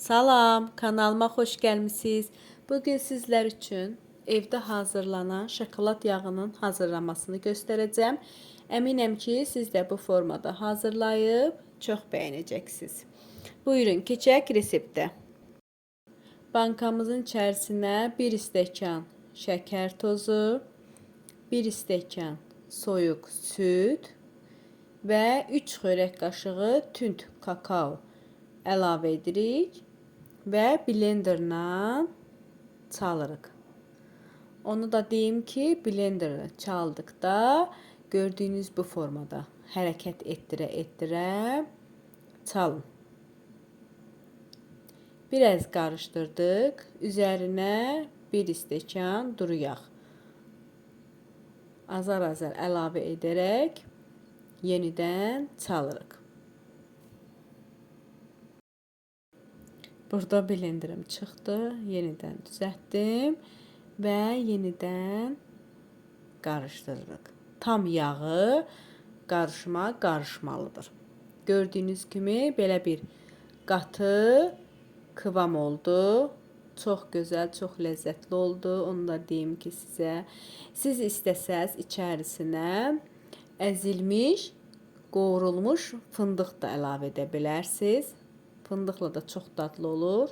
Salam, kanalıma xoş gəlmisiniz. Bu gün sizlər üçün evdə hazırlanan şokolad yağının hazırlanmasını göstərəcəm. Əminəm ki, siz də bu formada hazırlayıb çox bəyənəcəksiniz. Buyurun, keçək reseptə. Bankamızın içərisinə 1 stəkan şəkər tozu, 1 stəkan soyuq süd və 3 xörək qaşığı tünd kakao əlavə edirik və blenderla çalırıq. Onu da deyim ki, blenderla çaldıqda gördüyünüz bu formada hərəkət etdirə-etdirə çalın. Biraz qarışdırdıq. Üzərinə 1 stəkan duru azar-azar əlavə edərək yenidən çalırıq. Burada blenderim çıxdı. Yenidən düzəltdim və yenidən qarışdırırıq. Tam yağı qarışıma qarışmalıdır. Gördüyünüz kimi belə bir qatı kıvam oldu. Çox gözəl, çox ləzzətli oldu. Onu da deyim ki sizə. Siz istəsəz içərisinə əzilmiş, qovrulmuş fındıq da əlavə edə bilərsiniz. Fındıqla da çox dadlı olur.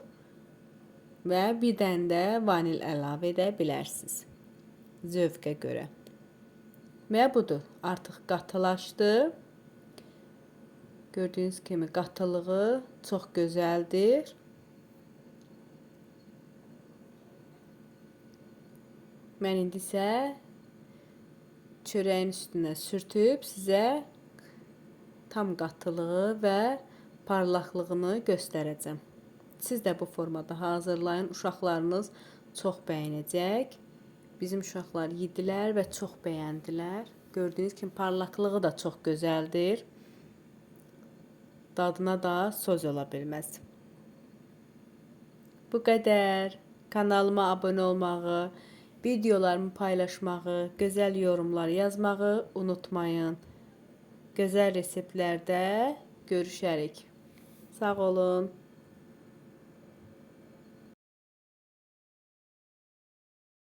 Və bir dənə də vanil əlavə edə bilərsiniz. Zövqə görə. Və budur. Artıq qatılaşdı. Gördüyünüz kimi qatılığı çox gözəldir. Mən indi isə çörəyin üstünə sürtüb sizə tam qatılığı və parlaqlığını göstərəcəm. Siz də bu formada hazırlayın. Uşaqlarınız çox bəyənəcək. Bizim uşaqlar yedilər və çox bəyəndilər. Gördüyünüz kimi parlaqlığı da çox gözəldir. Dadına da söz ola. Bu qədər. Kanalıma abunə olmağı, videolarımı paylaşmağı, gözəl yorumlar yazmağı unutmayın. Gözəl reseptlərdə görüşərik. Sağ olun.